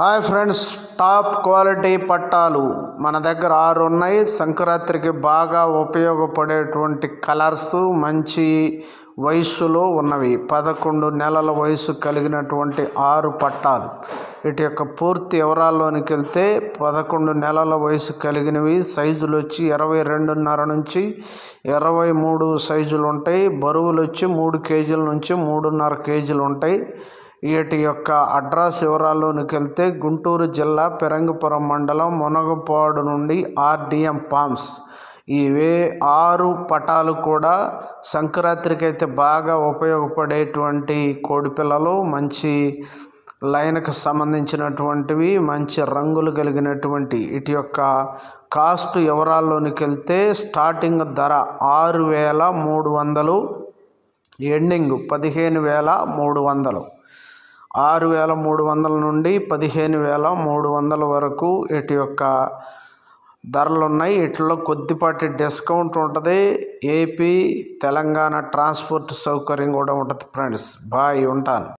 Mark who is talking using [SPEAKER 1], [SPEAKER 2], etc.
[SPEAKER 1] Hi friends top quality పట్టాలు. మన దగ్గర ఆరు ఉన్నాయి సంక్రాంతికి బాగా ఉపయోగపడేటువంటి కలర్స్ మంచి వయస్సులో ఉన్నవి. పదకొండు నెలల వయసు కలిగినటువంటి ఆరు పట్టాలు. వీటి యొక్క పూర్తి వివరాల్లోనికి వెళ్తే పదకొండు నెలల వయసు కలిగినవి. సైజులు వచ్చి ఇరవై రెండున్నర నుంచి ఇరవై మూడు సైజులు ఉంటాయి. బరువులు వచ్చి మూడు కేజీల నుంచి మూడున్నర కేజీలు ఉంటాయి. వీటి యొక్క అడ్రస్ వివరాల్లోనికి వెళ్తే గుంటూరు జిల్లా పెరంగపురం మండలం మునగపాడు నుండి ఆర్డిఎం పామ్స్ ఇవే ఆరు పటాలు కూడా సంక్రాంతికి అయితే బాగా ఉపయోగపడేటువంటి కోడిపిల్లలు మంచి లైన్కి సంబంధించినటువంటివి మంచి రంగులు కలిగినటువంటి ఇటు యొక్క కాస్ట్ వివరాల్లోనికి వెళ్తే స్టార్టింగ్ ధర ఆరు వేల మూడు వందలు ఎండింగ్ పదిహేను వేల మూడు వందలు. ఆరు వేల మూడు వందల నుండి పదిహేను వేల మూడు వందల వరకు వీటి యొక్క ధరలు ఉన్నాయి వీటిలో కొద్దిపాటి డిస్కౌంట్ ఉంటుంది. ఏపీ తెలంగాణ ట్రాన్స్పోర్ట్ సౌకర్యం కూడా ఉంటుంది ఫ్రెండ్స్. బాయ్ ఉంటాను.